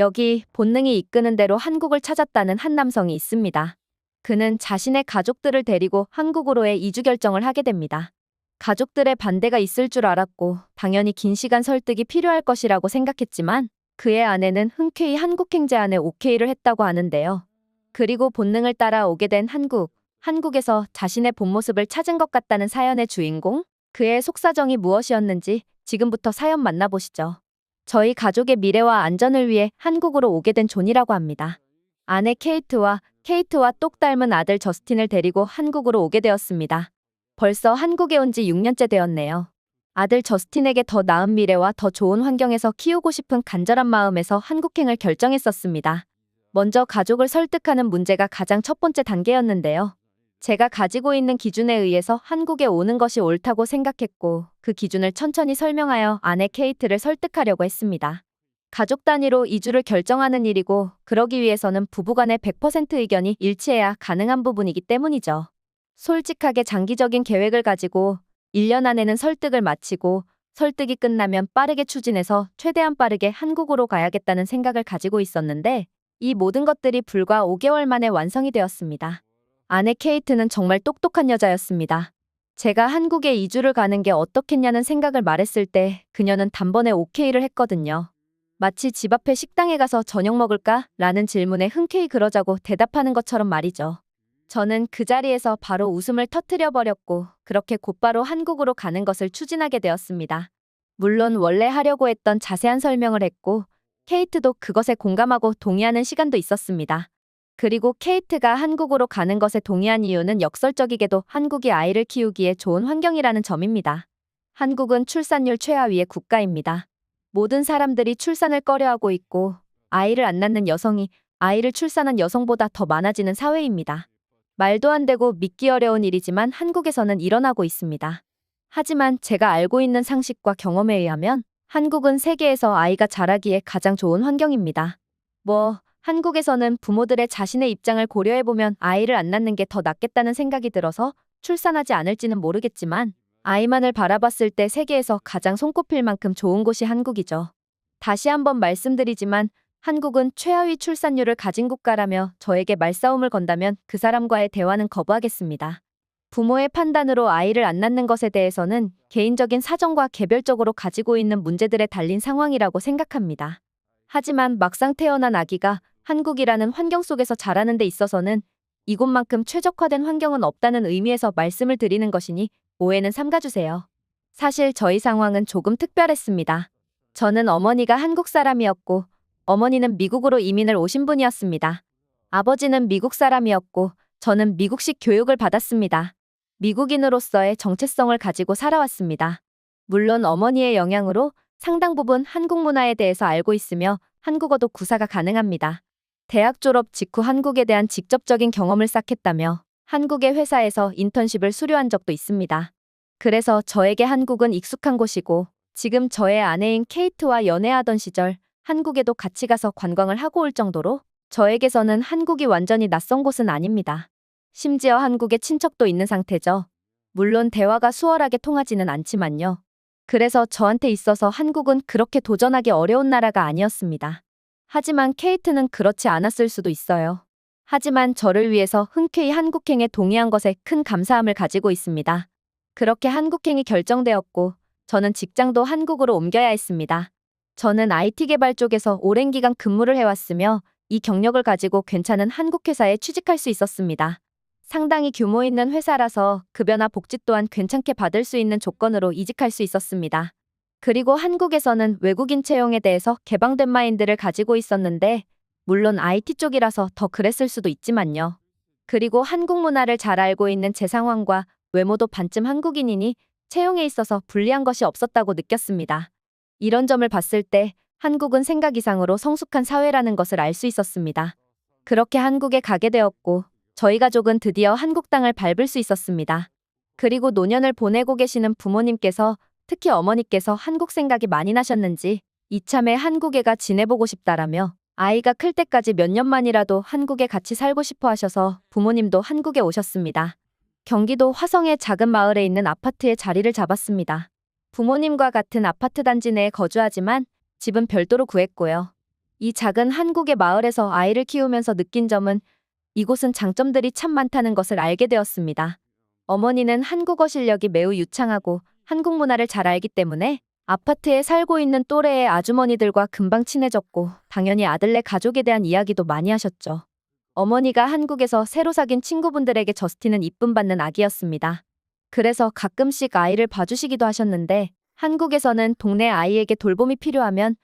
여기 본능이 이끄는 대로 한국을 찾았다는 한 남성이 있습니다. 그는 자신의 가족들을 데리고 한국으로의 이주 결정을 하게 됩니다. 가족들의 반대가 있을 줄 알았고 당연히 긴 시간 설득이 필요할 것이라고 생각했지만 그의 아내는 흔쾌히 한국 행제안에 오케이를 했다고 하는데요. 그리고 본능을 따라 오게 된 한국. 한국에서 자신의 본 모습을 찾은 것 같다는 사연의 주인공? 그의 속사정이 무엇이었는지 지금부터 사연 만나보시죠. 저희 가족의 미래와 안전을 위해 한국으로 오게 된 존이라고 합니다. 아내 케이트와 케이트와 똑 닮은 아들 저스틴을 데리고 한국으로 오게 되었습니다. 벌써 한국에 온 지 6년째 되었네요. 아들 저스틴에게 더 나은 미래와 더 좋은 환경에서 키우고 싶은 간절한 마음에서 한국행을 결정했었습니다. 먼저 가족을 설득하는 문제가 가장 첫 번째 단계였는데요. 제가 가지고 있는 기준에 의해서 한국에 오는 것이 옳다고 생각했고 그 기준을 천천히 설명하여 아내 케이트를 설득하려고 했습니다. 가족 단위로 이주를 결정하는 일이고 그러기 위해서는 부부간의 100% 의견이 일치해야 가능한 부분이기 때문이죠. 솔직하게 장기적인 계획을 가지고 1년 안에는 설득을 마치고 설득이 끝나면 빠르게 추진해서 최대한 빠르게 한국으로 가야겠다는 생각을 가지고 있었는데 이 모든 것들이 불과 5개월 만에 완성이 되었습니다. 아내 케이트는 정말 똑똑한 여자였습니다. 제가 한국에 이주를 가는 게 어떻겠냐는 생각을 말했을 때 그녀는 단번에 오케이를 했거든요. 마치 집 앞에 식당에 가서 저녁 먹을까? 라는 질문에 흔쾌히 그러자고 대답하는 것처럼 말이죠. 저는 그 자리에서 바로 웃음을 터트려 버렸고 그렇게 곧바로 한국으로 가는 것을 추진하게 되었습니다. 물론 원래 하려고 했던 자세한 설명을 했고 케이트도 그것에 공감하고 동의하는 시간도 있었습니다. 그리고 케이트가 한국으로 가는 것에 동의한 이유는 역설적이게도 한국이 아이를 키우기에 좋은 환경이라는 점입니다. 한국은 출산율 최하위의 국가입니다. 모든 사람들이 출산을 꺼려하고 있고 아이를 안 낳는 여성이 아이를 출산한 여성보다 더 많아지는 사회입니다. 말도 안 되고 믿기 어려운 일이지만 한국에서는 일어나고 있습니다. 하지만 제가 알고 있는 상식과 경험에 의하면 한국은 세계에서 아이가 자라기에 가장 좋은 환경입니다. 뭐, 한국에서는 부모들의 자신의 입장을 고려해보면 아이를 안 낳는 게 더 낫겠다는 생각이 들어서 출산하지 않을지는 모르겠지만 아이만을 바라봤을 때 세계에서 가장 손꼽힐 만큼 좋은 곳이 한국이죠. 다시 한번 말씀드리지만 한국은 최하위 출산율을 가진 국가라며 저에게 말싸움을 건다면 그 사람과의 대화는 거부하겠습니다. 부모의 판단으로 아이를 안 낳는 것에 대해서는 개인적인 사정과 개별적으로 가지고 있는 문제들에 달린 상황이라고 생각합니다. 하지만 막상 태어난 아기가 한국이라는 환경 속에서 자라는 데 있어서는 이곳만큼 최적화된 환경은 없다는 의미에서 말씀을 드리는 것이니 오해는 삼가주세요. 사실 저희 상황은 조금 특별했습니다. 저는 어머니가 한국 사람이었고 어머니는 미국으로 이민을 오신 분이었습니다. 아버지는 미국 사람이었고 저는 미국식 교육을 받았습니다. 미국인으로서의 정체성을 가지고 살아왔습니다. 물론 어머니의 영향으로 상당 부분 한국 문화에 대해서 알고 있으며 한국어도 구사가 가능합니다. 대학 졸업 직후 한국에 대한 직접적인 경험을 쌓겠다며 한국의 회사에서 인턴십을 수료한 적도 있습니다. 그래서 저에게 한국은 익숙한 곳이고 지금 저의 아내인 케이트와 연애하던 시절 한국에도 같이 가서 관광을 하고 올 정도로 저에게서는 한국이 완전히 낯선 곳은 아닙니다. 심지어 한국에 친척도 있는 상태죠. 물론 대화가 수월하게 통하지는 않지만요. 그래서 저한테 있어서 한국은 그렇게 도전하기 어려운 나라가 아니었습니다. 하지만 케이트는 그렇지 않았을 수도 있어요. 하지만 저를 위해서 흔쾌히 한국행에 동의한 것에 큰 감사함을 가지고 있습니다. 그렇게 한국행이 결정되었고 저는 직장도 한국으로 옮겨야 했습니다. 저는 IT 개발 쪽에서 오랜 기간 근무를 해왔으며 이 경력을 가지고 괜찮은 한국 회사에 취직할 수 있었습니다. 상당히 규모 있는 회사라서 급여나 복지 또한 괜찮게 받을 수 있는 조건으로 이직할 수 있었습니다. 그리고 한국에서는 외국인 채용에 대해서 개방된 마인드를 가지고 있었는데 물론 IT 쪽이라서 더 그랬을 수도 있지만요. 그리고 한국 문화를 잘 알고 있는 제 상황과 외모도 반쯤 한국인이니 채용에 있어서 불리한 것이 없었다고 느꼈습니다. 이런 점을 봤을 때 한국은 생각 이상으로 성숙한 사회라는 것을 알 수 있었습니다. 그렇게 한국에 가게 되었고 저희 가족은 드디어 한국 땅을 밟을 수 있었습니다. 그리고 노년을 보내고 계시는 부모님께서 특히 어머니께서 한국 생각이 많이 나셨는지 이참에 한국에가 지내보고 싶다라며 아이가 클 때까지 몇 년만이라도 한국에 같이 살고 싶어 하셔서 부모님도 한국에 오셨습니다. 경기도 화성의 작은 마을에 있는 아파트에 자리를 잡았습니다. 부모님과 같은 아파트 단지 내에 거주하지만 집은 별도로 구했고요. 이 작은 한국의 마을에서 아이를 키우면서 느낀 점은 이곳은 장점들이 참 많다는 것을 알게 되었습니다. 어머니는 한국어 실력이 매우 유창하고 한국 문화를 잘 알기 때문에 아파트에 살고 있는 또래의 아주머니들과 금방 친해졌고 당연히 아들네 가족에 대한 이야기도 많이 하셨죠. 어머니가 한국에서 새로 사귄 친구분들에게 저스틴은 이쁨 받는 아기였습니다. 그래서 가끔씩 아이를 봐주시기도 하셨는데 한국에서는 동네 아이에게 돌봄이 필요하면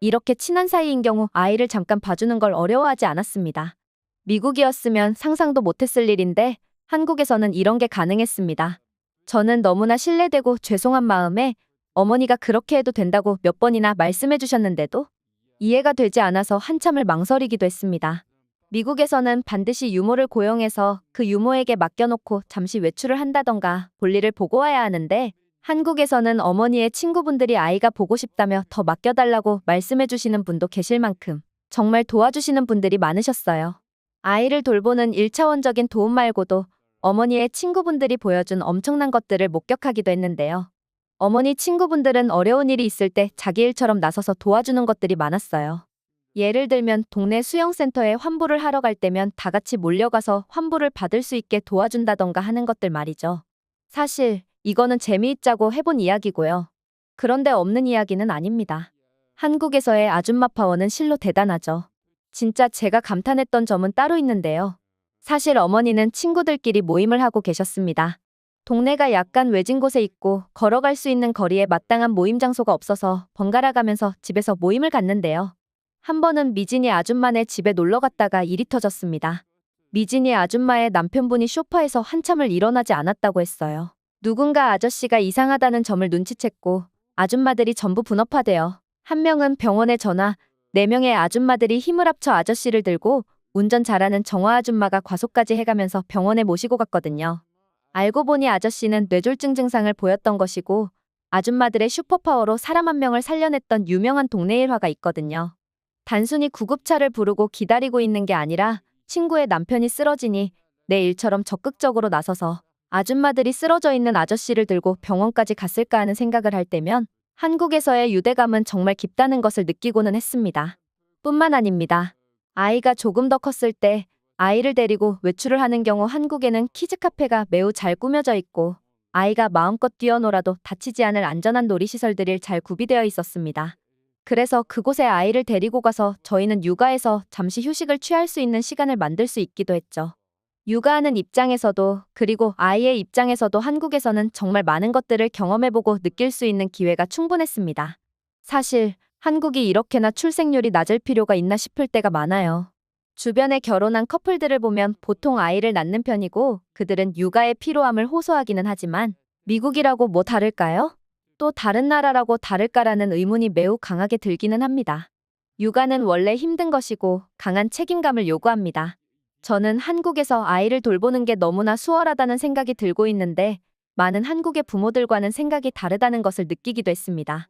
이렇게 친한 사이인 경우 아이를 잠깐 봐주는 걸 어려워하지 않았습니다. 미국이었으면 상상도 못했을 일인데 한국에서는 이런 게 가능했습니다. 저는 너무나 신뢰되고 죄송한 마음에 어머니가 그렇게 해도 된다고 몇 번이나 말씀해 주셨는데도 이해가 되지 않아서 한참을 망설이기도 했습니다. 미국에서는 반드시 유모를 고용해서 그 유모에게 맡겨놓고 잠시 외출을 한다던가 볼일을 보고 와야 하는데 한국에서는 어머니의 친구분들이 아이가 보고 싶다며 더 맡겨달라고 말씀해 주시는 분도 계실 만큼 정말 도와주시는 분들이 많으셨어요. 아이를 돌보는 1차원적인 도움 말고도 어머니의 친구분들이 보여준 엄청난 것들을 목격하기도 했는데요. 어머니 친구분들은 어려운 일이 있을 때 자기 일처럼 나서서 도와주는 것들이 많았어요. 예를 들면 동네 수영센터에 환불을 하러 갈 때면 다 같이 몰려가서 환불을 받을 수 있게 도와준다던가 하는 것들 말이죠. 사실 이거는 재미있자고 해본 이야기고요. 그런데 없는 이야기는 아닙니다. 한국에서의 아줌마 파워는 실로 대단하죠. 진짜 제가 감탄했던 점은 따로 있는데요. 사실 어머니는 친구들끼리 모임을 하고 계셨습니다. 동네가 약간 외진 곳에 있고 걸어갈 수 있는 거리에 마땅한 모임 장소가 없어서 번갈아 가면서 집에서 모임을 갖는데요. 한 번은 미진이 아줌마네 집에 놀러 갔다가 일이 터졌습니다. 미진이 아줌마의 남편분이 쇼파에서 한참을 일어나지 않았다고 했어요. 누군가 아저씨가 이상하다는 점을 눈치챘고 아줌마들이 전부 분업화되어 한 명은 병원에 전화, 네 명의 아줌마들이 힘을 합쳐 아저씨를 들고 운전 잘하는 정화 아줌마가 과속까지 해가면서 병원에 모시고 갔거든요. 알고 보니 아저씨는 뇌졸중 증상을 보였던 것이고 아줌마들의 슈퍼파워로 사람 한 명을 살려냈던 유명한 동네 일화가 있거든요. 단순히 구급차를 부르고 기다리고 있는 게 아니라 친구의 남편이 쓰러지니 내 일처럼 적극적으로 나서서 아줌마들이 쓰러져 있는 아저씨를 들고 병원까지 갔을까 하는 생각을 할 때면 한국에서의 유대감은 정말 깊다는 것을 느끼고는 했습니다. 뿐만 아닙니다. 아이가 조금 더 컸을 때 아이를 데리고 외출을 하는 경우 한국에는 키즈 카페가 매우 잘 꾸며져 있고 아이가 마음껏 뛰어놀아도 다치지 않을 안전한 놀이시설들이 잘 구비되어 있었습니다. 그래서 그곳에 아이를 데리고 가서 저희는 육아에서 잠시 휴식을 취할 수 있는 시간을 만들 수 있기도 했죠. 육아하는 입장에서도 그리고 아이의 입장에서도 한국에서는 정말 많은 것들을 경험해보고 느낄 수 있는 기회가 충분했습니다. 사실 한국이 이렇게나 출생률이 낮을 필요가 있나 싶을 때가 많아요. 주변에 결혼한 커플들을 보면 보통 아이를 낳는 편이고 그들은 육아의 피로함을 호소하기는 하지만 미국이라고 뭐 다를까요? 또 다른 나라라고 다를까라는 의문이 매우 강하게 들기는 합니다. 육아는 원래 힘든 것이고 강한 책임감을 요구합니다. 저는 한국에서 아이를 돌보는 게 너무나 수월하다는 생각이 들고 있는데 많은 한국의 부모들과는 생각이 다르다는 것을 느끼기도 했습니다.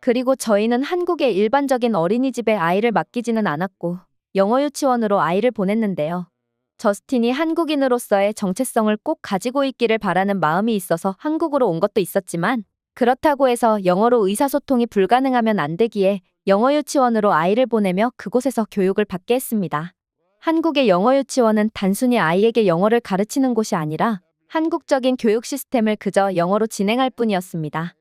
그리고 저희는 한국의 일반적인 어린이집에 아이를 맡기지는 않았고 영어 유치원으로 아이를 보냈는데요. 저스틴이 한국인으로서의 정체성을 꼭 가지고 있기를 바라는 마음이 있어서 한국으로 온 것도 있었지만 그렇다고 해서 영어로 의사소통이 불가능하면 안 되기에 영어 유치원으로 아이를 보내며 그곳에서 교육을 받게 했습니다. 한국의 영어 유치원은 단순히 아이에게 영어를 가르치는 곳이 아니라 한국적인 교육 시스템을 그저 영어로 진행할 뿐이었습니다.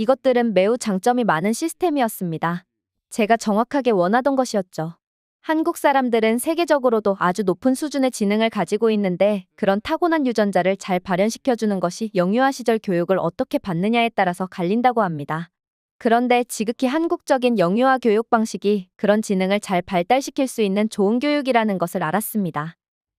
이것들은 매우 장점이 많은 시스템이었습니다. 제가 정확하게 원하던 것이었죠. 한국 사람들은 세계적으로도 아주 높은 수준의 지능을 가지고 있는데 그런 타고난 유전자를 잘 발현시켜주는 것이 영유아 시절 교육을 어떻게 받느냐에 따라서 갈린다고 합니다. 그런데 지극히 한국적인 영유아 교육 방식이 그런 지능을 잘 발달시킬 수 있는 좋은 교육이라는 것을 알았습니다.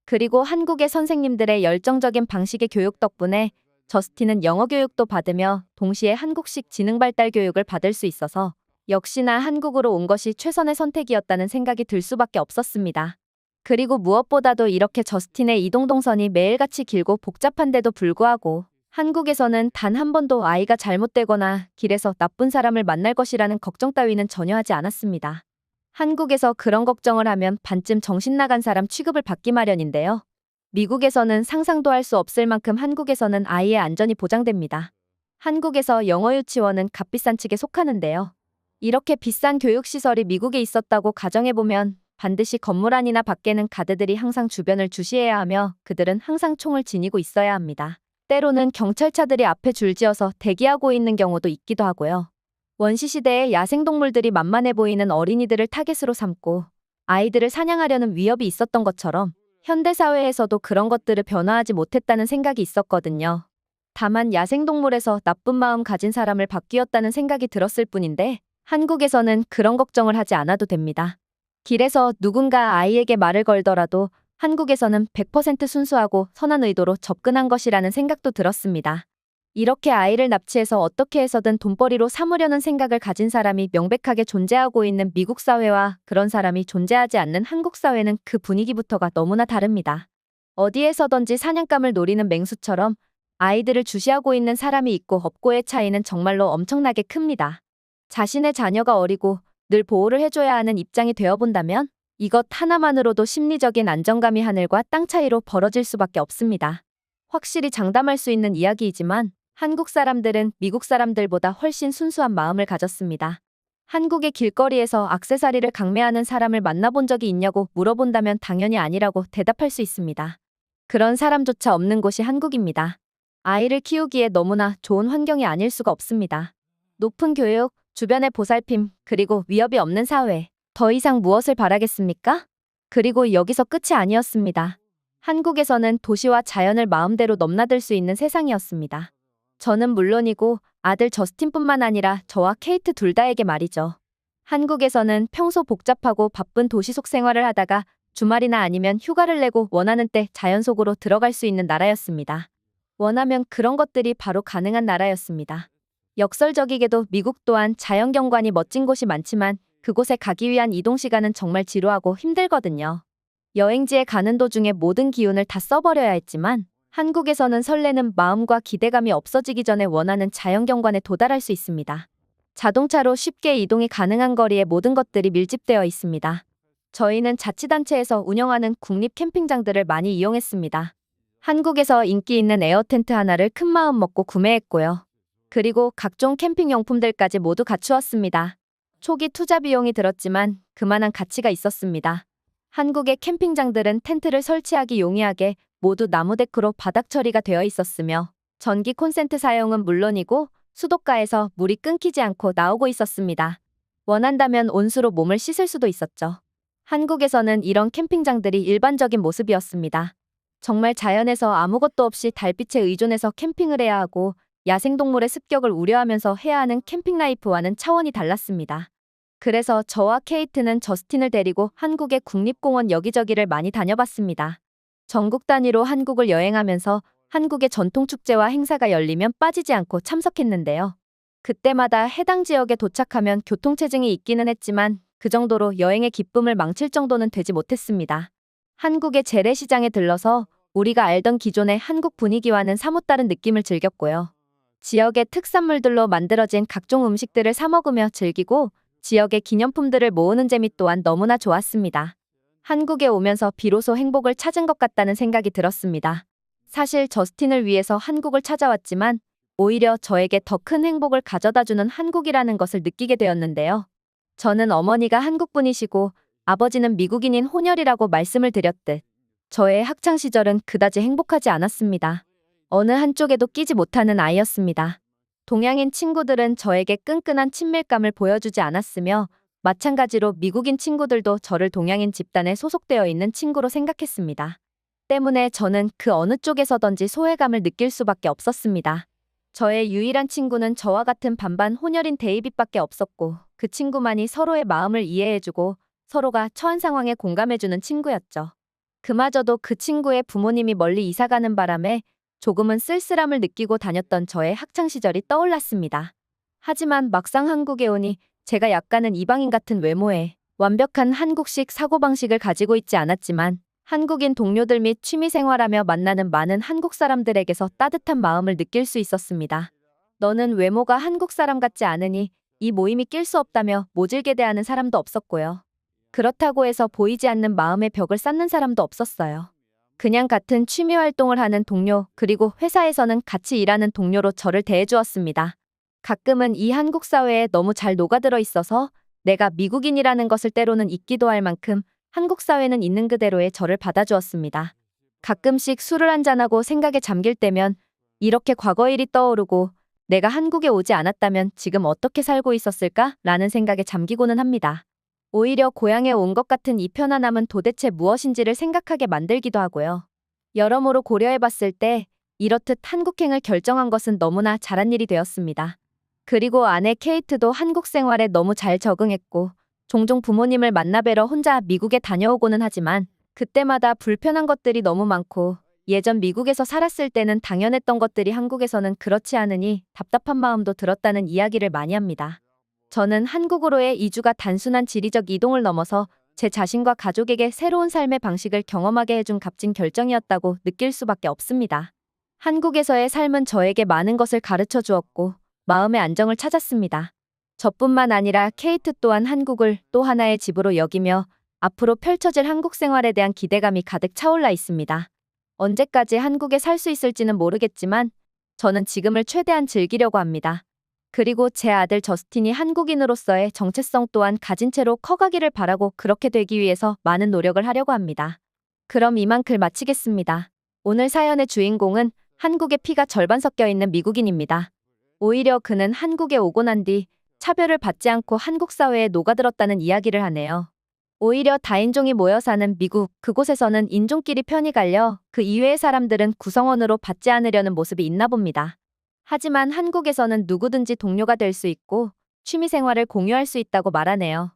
그리고 한국의 선생님들의 열정적인 방식의 교육 덕분에 저스틴은 영어 교육도 받으며 동시에 한국식 지능 발달 교육을 받을 수 있어서 역시나 한국으로 온 것이 최선의 선택이었다는 생각이 들 수밖에 없었습니다. 그리고 무엇보다도 이렇게 저스틴의 이동 동선이 매일같이 길고 복잡한데도 불구하고 한국에서는 단 한 번도 아이가 잘못되거나 길에서 나쁜 사람을 만날 것이라는 걱정 따위는 전혀 하지 않았습니다. 한국에서 그런 걱정을 하면 반쯤 정신 나간 사람 취급을 받기 마련인데요. 미국에서는 상상도 할 수 없을 만큼 한국에서는 아이의 안전이 보장됩니다. 한국에서 영어 유치원은 값비싼 측에 속하는데요. 이렇게 비싼 교육시설이 미국에 있었다고 가정해보면 반드시 건물 안이나 밖에는 가드들이 항상 주변을 주시해야 하며 그들은 항상 총을 지니고 있어야 합니다. 때로는 경찰차들이 앞에 줄지어서 대기하고 있는 경우도 있기도 하고요. 원시시대에 야생동물들이 만만해 보이는 어린이들을 타겟으로 삼고 아이들을 사냥하려는 위협이 있었던 것처럼 현대사회에서도 그런 것들을 변화하지 못했다는 생각이 있었거든요. 다만 야생동물에서 나쁜 마음 가진 사람을 바뀌었다는 생각이 들었을 뿐인데 한국에서는 그런 걱정을 하지 않아도 됩니다. 길에서 누군가 아이에게 말을 걸더라도 한국에서는 100% 순수하고 선한 의도로 접근한 것이라는 생각도 들었습니다. 이렇게 아이를 납치해서 어떻게 해서든 돈벌이로 삼으려는 생각을 가진 사람이 명백하게 존재하고 있는 미국 사회와 그런 사람이 존재하지 않는 한국 사회는 그 분위기부터가 너무나 다릅니다. 어디에서든지 사냥감을 노리는 맹수처럼 아이들을 주시하고 있는 사람이 있고 없고의 차이는 정말로 엄청나게 큽니다. 자신의 자녀가 어리고 늘 보호를 해줘야 하는 입장이 되어본다면 이것 하나만으로도 심리적인 안정감이 하늘과 땅 차이로 벌어질 수밖에 없습니다. 확실히 장담할 수 있는 이야기이지만 한국 사람들은 미국 사람들보다 훨씬 순수한 마음을 가졌습니다. 한국의 길거리에서 악세사리를 강매하는 사람을 만나본 적이 있냐고 물어본다면 당연히 아니라고 대답할 수 있습니다. 그런 사람조차 없는 곳이 한국입니다. 아이를 키우기에 너무나 좋은 환경이 아닐 수가 없습니다. 높은 교육, 주변의 보살핌, 그리고 위협이 없는 사회. 더 이상 무엇을 바라겠습니까? 그리고 여기서 끝이 아니었습니다. 한국에서는 도시와 자연을 마음대로 넘나들 수 있는 세상이었습니다. 저는 물론이고 아들 저스틴뿐만 아니라 저와 케이트 둘 다에게 말이죠. 한국에서는 평소 복잡하고 바쁜 도시 속 생활을 하다가 주말이나 아니면 휴가를 내고 원하는 때 자연 속으로 들어갈 수 있는 나라였습니다. 원하면 그런 것들이 바로 가능한 나라였습니다. 역설적이게도 미국 또한 자연 경관이 멋진 곳이 많지만 그곳에 가기 위한 이동 시간은 정말 지루하고 힘들거든요. 여행지에 가는 도중에 모든 기운을 다 써버려야 했지만 한국에서는 설레는 마음과 기대감이 없어지기 전에 원하는 자연 경관에 도달할 수 있습니다. 자동차로 쉽게 이동이 가능한 거리에 모든 것들이 밀집되어 있습니다. 저희는 자치단체에서 운영하는 국립 캠핑장들을 많이 이용했습니다. 한국에서 인기 있는 에어 텐트 하나를 큰 마음 먹고 구매했고요. 그리고 각종 캠핑용품들까지 모두 갖추었습니다. 초기 투자 비용이 들었지만 그만한 가치가 있었습니다. 한국의 캠핑장들은 텐트를 설치하기 용이하게 모두 나무 데크로 바닥 처리가 되어 있었으며 전기 콘센트 사용은 물론이고 수도가에서 물이 끊기지 않고 나오고 있었습니다. 원한다면 온수로 몸을 씻을 수도 있었죠. 한국에서는 이런 캠핑장들이 일반적인 모습이었습니다. 정말 자연에서 아무것도 없이 달빛에 의존해서 캠핑을 해야 하고 야생동물의 습격을 우려하면서 해야 하는 캠핑 라이프와는 차원이 달랐습니다. 그래서 저와 케이트는 저스틴을 데리고 한국의 국립공원 여기저기를 많이 다녀봤습니다. 전국 단위로 한국을 여행하면서 한국의 전통축제와 행사가 열리면 빠지지 않고 참석했는데요. 그때마다 해당 지역에 도착하면 교통체증이 있기는 했지만 그 정도로 여행의 기쁨을 망칠 정도는 되지 못했습니다. 한국의 재래시장에 들러서 우리가 알던 기존의 한국 분위기와는 사뭇 다른 느낌을 즐겼고요. 지역의 특산물들로 만들어진 각종 음식들을 사 먹으며 즐기고 지역의 기념품들을 모으는 재미 또한 너무나 좋았습니다. 한국에 오면서 비로소 행복을 찾은 것 같다는 생각이 들었습니다. 사실 저스틴을 위해서 한국을 찾아왔지만 오히려 저에게 더 큰 행복을 가져다주는 한국이라는 것을 느끼게 되었는데요. 저는 어머니가 한국분이시고 아버지는 미국인인 혼혈이라고 말씀을 드렸듯 저의 학창 시절은 그다지 행복하지 않았습니다. 어느 한쪽에도 끼지 못하는 아이였습니다. 동양인 친구들은 저에게 끈끈한 친밀감을 보여주지 않았으며 마찬가지로 미국인 친구들도 저를 동양인 집단에 소속되어 있는 친구로 생각했습니다. 때문에 저는 그 어느 쪽에서든지 소외감을 느낄 수밖에 없었습니다. 저의 유일한 친구는 저와 같은 반반 혼혈인 데이빗밖에 없었고 그 친구만이 서로의 마음을 이해해주고 서로가 처한 상황에 공감해주는 친구였죠. 그마저도 그 친구의 부모님이 멀리 이사가는 바람에 조금은 쓸쓸함을 느끼고 다녔던 저의 학창시절이 떠올랐습니다. 하지만 막상 한국에 오니 제가 약간은 이방인 같은 외모에 완벽한 한국식 사고방식을 가지고 있지 않았지만 한국인 동료들 및 취미생활하며 만나는 많은 한국 사람들에게서 따뜻한 마음을 느낄 수 있었습니다. 너는 외모가 한국 사람 같지 않으니 이 모임이 낄 수 없다며 모질게 대하는 사람도 없었고요. 그렇다고 해서 보이지 않는 마음의 벽을 쌓는 사람도 없었어요. 그냥 같은 취미 활동을 하는 동료, 그리고 회사에서는 같이 일하는 동료로 저를 대해주었습니다. 가끔은 이 한국 사회에 너무 잘 녹아들어 있어서 내가 미국인이라는 것을 때로는 잊기도 할 만큼 한국 사회는 있는 그대로의 저를 받아주었습니다. 가끔씩 술을 한잔하고 생각에 잠길 때면 이렇게 과거 일이 떠오르고 내가 한국에 오지 않았다면 지금 어떻게 살고 있었을까? 라는 생각에 잠기고는 합니다. 오히려 고향에 온 것 같은 이 편안함은 도대체 무엇인지를 생각하게 만들기도 하고요. 여러모로 고려해 봤을 때 이렇듯 한국행을 결정한 것은 너무나 잘한 일이 되었습니다. 그리고 아내 케이트도 한국 생활에 너무 잘 적응했고 종종 부모님을 만나뵈러 혼자 미국에 다녀오고는 하지만 그때마다 불편한 것들이 너무 많고 예전 미국에서 살았을 때는 당연했던 것들이 한국에서는 그렇지 않으니 답답한 마음도 들었다는 이야기를 많이 합니다. 저는 한국으로의 이주가 단순한 지리적 이동을 넘어서 제 자신과 가족에게 새로운 삶의 방식을 경험하게 해준 값진 결정이었다고 느낄 수밖에 없습니다. 한국에서의 삶은 저에게 많은 것을 가르쳐 주었고 마음의 안정을 찾았습니다. 저뿐만 아니라 케이트 또한 한국을 또 하나의 집으로 여기며 앞으로 펼쳐질 한국 생활에 대한 기대감이 가득 차올라 있습니다. 언제까지 한국에 살 수 있을지는 모르겠지만 저는 지금을 최대한 즐기려고 합니다. 그리고 제 아들 저스틴이 한국인으로서의 정체성 또한 가진 채로 커가기를 바라고 그렇게 되기 위해서 많은 노력을 하려고 합니다. 그럼 이만 글 마치겠습니다. 오늘 사연의 주인공은 한국의 피가 절반 섞여 있는 미국인입니다. 오히려 그는 한국에 오고 난 뒤 차별을 받지 않고 한국 사회에 녹아들었다는 이야기를 하네요. 오히려 다인종이 모여 사는 미국, 그곳에서는 인종끼리 편이 갈려 그 이외의 사람들은 구성원으로 받지 않으려는 모습이 있나 봅니다. 하지만 한국에서는 누구든지 동료가 될 수 있고 취미 생활을 공유할 수 있다고 말하네요.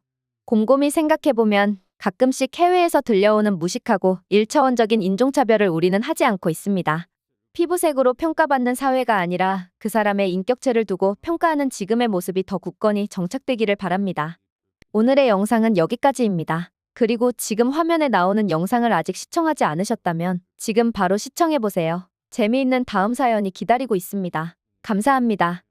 곰곰이 생각해보면 가끔씩 해외에서 들려오는 무식하고 일차원적인 인종차별을 우리는 하지 않고 있습니다. 피부색으로 평가받는 사회가 아니라 그 사람의 인격체를 두고 평가하는 지금의 모습이 더 굳건히 정착되기를 바랍니다. 오늘의 영상은 여기까지입니다. 그리고 지금 화면에 나오는 영상을 아직 시청하지 않으셨다면 지금 바로 시청해보세요. 재미있는 다음 사연이 기다리고 있습니다. 감사합니다.